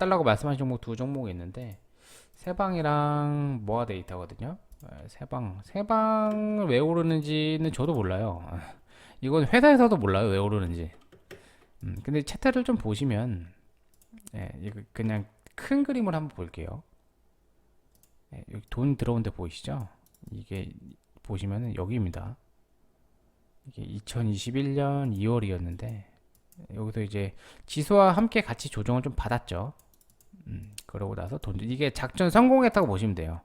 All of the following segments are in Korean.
오른다고 말씀하신 종목 두 종목이 있는데 세방이랑 모아 데이터거든요. 예, 세방 세방을 왜 오르는지는 저도 몰라요. 아, 이건 회사에서도 몰라요 왜 오르는지. 음, 근데 차트를 좀 보시면 예, 그냥 큰 그림을 한번 볼게요. 예, 여기 돈 들어온 데 보이시죠? 이게 보시면은 여기입니다. 이게 2021년 2월이었는데 여기서 이제 지수와 함께 같이 조정을 좀 받았죠. 음, 그러고 나서 돈 이게 작전 성공했다고 보시면 돼요.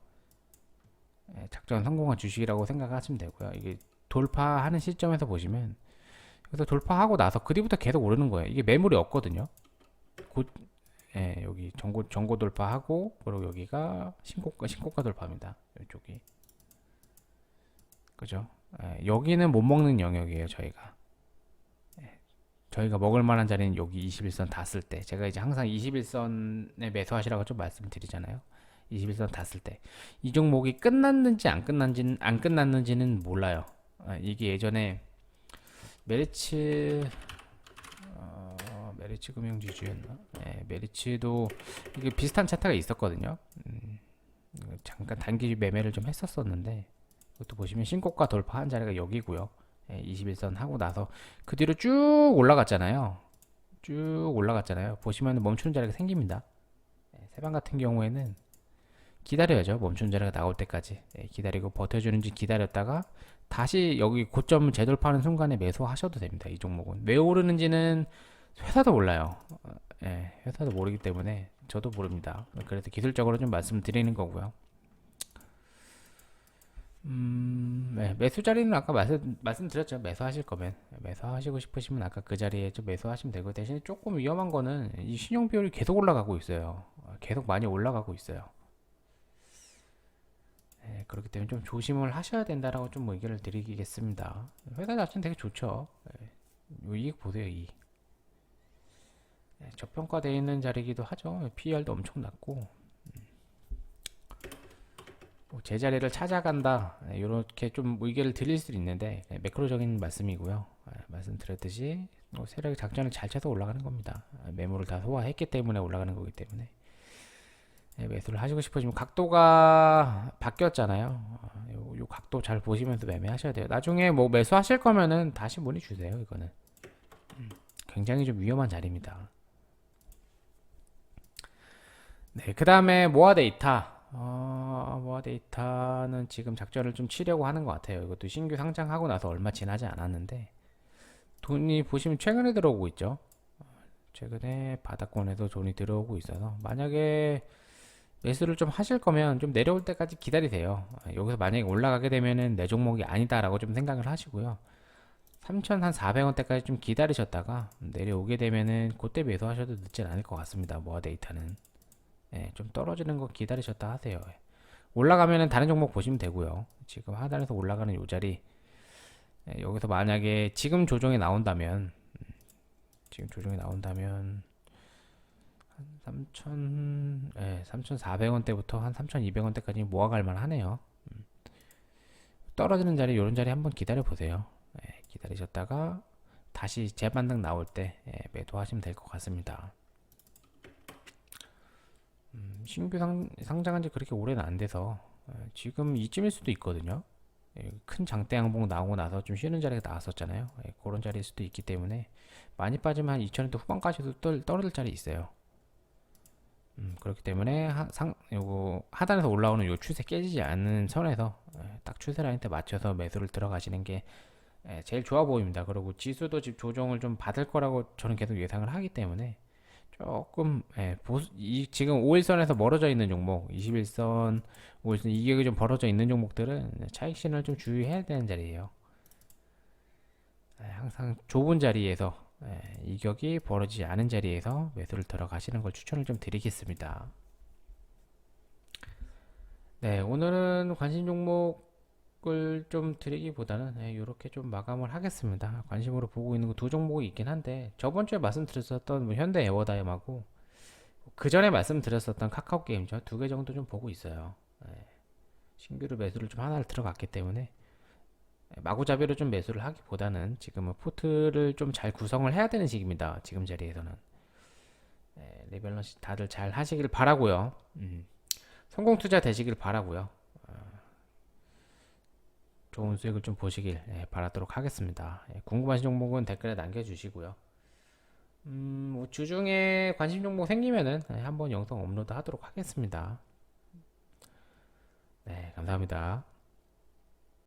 예, 작전 성공한 주식이라고 생각하시면 되고요. 이게 돌파하는 시점에서 보시면 그래서 돌파하고 나서 그 뒤부터 계속 오르는 거예요. 이게 매물이 없거든요. 곧 예, 여기 전고 전고 돌파하고 그리고 여기가 신고가 신고가 돌파입니다. 이쪽이 그죠? 예, 여기는 못 먹는 영역이에요. 저희가 예, 저희가 먹을 만한 자리는 여기 21선 닿았을 때 제가 이제 항상 21선에 매수하시라고 좀 말씀드리잖아요. 21선 닿았을 때 이 종목이 끝났는지 안 끝났는지는 안 끝났는지는 몰라요. 아, 이게 예전에 메리츠 어, 메리츠 금융지주였나? 네, 메리츠도 이게 비슷한 차트가 있었거든요. 음, 잠깐 단기 매매를 좀 했었었는데 이것도 보시면 신고가 돌파한 자리가 여기고요. 예, 21선 하고 나서 그 뒤로 쭉 올라갔잖아요. 쭉 올라갔잖아요. 보시면 멈추는 자리가 생깁니다. 예, 세방 같은 경우에는 기다려야죠. 멈추는 자리가 나올 때까지 예, 기다리고 버텨주는지 기다렸다가 다시 여기 고점 재돌파하는 순간에 매수하셔도 됩니다. 이 종목은 왜 오르는지는 회사도 몰라요. 어, 예, 회사도 모르기 때문에 저도 모릅니다. 그래서 기술적으로 좀 말씀드리는 거고요. 음, 네, 매수 자리는 아까 말씀, 말씀드렸죠. 매수하실 거면 매수하시고 싶으시면 아까 그 자리에 좀 매수하시면 되고 대신에 조금 위험한 거는 이 신용 비율이 계속 올라가고 있어요. 어, 계속 많이 올라가고 있어요. 네, 그렇기 때문에 좀 조심을 하셔야 된다라고 좀 의견을 드리겠습니다. 회사 자체는 되게 좋죠. 네, 요 이익 보세요, 이익. 네, 저평가되어 있는 자리이기도 하죠. PER도 엄청 낮고 뭐 제자리를 찾아간다 이렇게 좀 의견을 드릴 수 있는데 네, 매크로적인 말씀이고요. 아, 말씀드렸듯이 뭐 세력이 작전을 잘 쳐서 올라가는 겁니다. 아, 매물을 다 소화했기 때문에 올라가는 거기 때문에 네, 매수를 하시고 싶으시면 각도가 바뀌었잖아요. 아, 요, 요 각도 잘 보시면서 매매하셔야 돼요. 나중에 뭐 매수하실 거면은 다시 문의 주세요. 이거는 음, 굉장히 좀 위험한 자리입니다. 네, 그 다음에 모아 데이터. 어, 모아 데이터는 지금 작전을 좀 치려고 하는 것 같아요. 이것도 신규 상장하고 나서 얼마 지나지 않았는데 돈이 보시면 최근에 들어오고 있죠. 어, 최근에 바닥권에서 돈이 들어오고 있어서 만약에 매수를 좀 하실 거면 좀 내려올 때까지 기다리세요. 어, 여기서 만약에 올라가게 되면은 내 종목이 아니다라고 좀 생각을 하시고요. 3,400원대까지 좀 기다리셨다가 내려오게 되면은 그때 매수하셔도 늦진 않을 것 같습니다. 모아 데이터는. 예, 좀 떨어지는 거 기다리셨다 하세요. 예. 올라가면은 다른 종목 보시면 되고요. 지금 하단에서 올라가는 요 자리 예, 여기서 만약에 지금 조정이 나온다면 음, 지금 조정이 나온다면 한 3,000, 예, 3,400원대부터 한 3,200원대까지 모아갈 만하네요. 음. 떨어지는 자리 이런 자리 한번 기다려 보세요. 예, 기다리셨다가 다시 재반등 나올 때 예, 매도하시면 될 것 같습니다. 음, 신규 상, 상장한 지 그렇게 오래는 안 돼서 어, 지금 이쯤일 수도 있거든요. 예, 큰 장대 양봉 나오고 나서 좀 쉬는 자리가 나왔었잖아요. 예, 그런 자리일 수도 있기 때문에 많이 빠지면 한 2,000원대 후반까지도 떨, 떨어질 자리 있어요. 음, 그렇기 때문에 하, 상, 요거 하단에서 올라오는 요 추세 깨지지 않는 선에서 예, 딱 추세 라인 때 맞춰서 매수를 들어가시는 게 예, 제일 좋아 보입니다. 그리고 지수도 지금 조정을 좀 받을 거라고 저는 계속 예상을 하기 때문에 조금 예, 보수, 이, 지금 5일선에서 멀어져 있는 종목, 21선, 5일선 이격이 좀 벌어져 있는 종목들은 차익 신을 좀 주의해야 되는 자리예요. 예, 항상 좁은 자리에서 예, 이격이 벌어지지 않은 자리에서 매수를 들어가시는 걸 추천을 좀 드리겠습니다. 네, 오늘은 관심 종목 을 좀 드리기보다는 이렇게 좀 마감을 하겠습니다. 관심으로 보고 있는 거 두 종목이 있긴 한데 저번 주에 말씀드렸었던 뭐 현대 에어다임하고 그 전에 말씀드렸었던 카카오 게임죠. 두개 정도 좀 보고 있어요. 예, 신규로 매수를 좀 하나를 들어갔기 때문에 마구잡이로 좀 매수를 하기보다는 지금은 포트를 좀 잘 구성을 해야 되는 시기입니다. 지금 자리에서는 네, 리밸런스 다들 잘 하시길 바라고요. 음, 성공 투자 되시길 바라고요. 어, 좋은 수익을 좀 보시길 예, 바라도록 하겠습니다. 예, 궁금하신 종목은 댓글에 남겨주시고요. 음, 뭐 주중에 관심 종목 생기면은 예, 한번 영상 업로드 하도록 하겠습니다. 네, 감사합니다.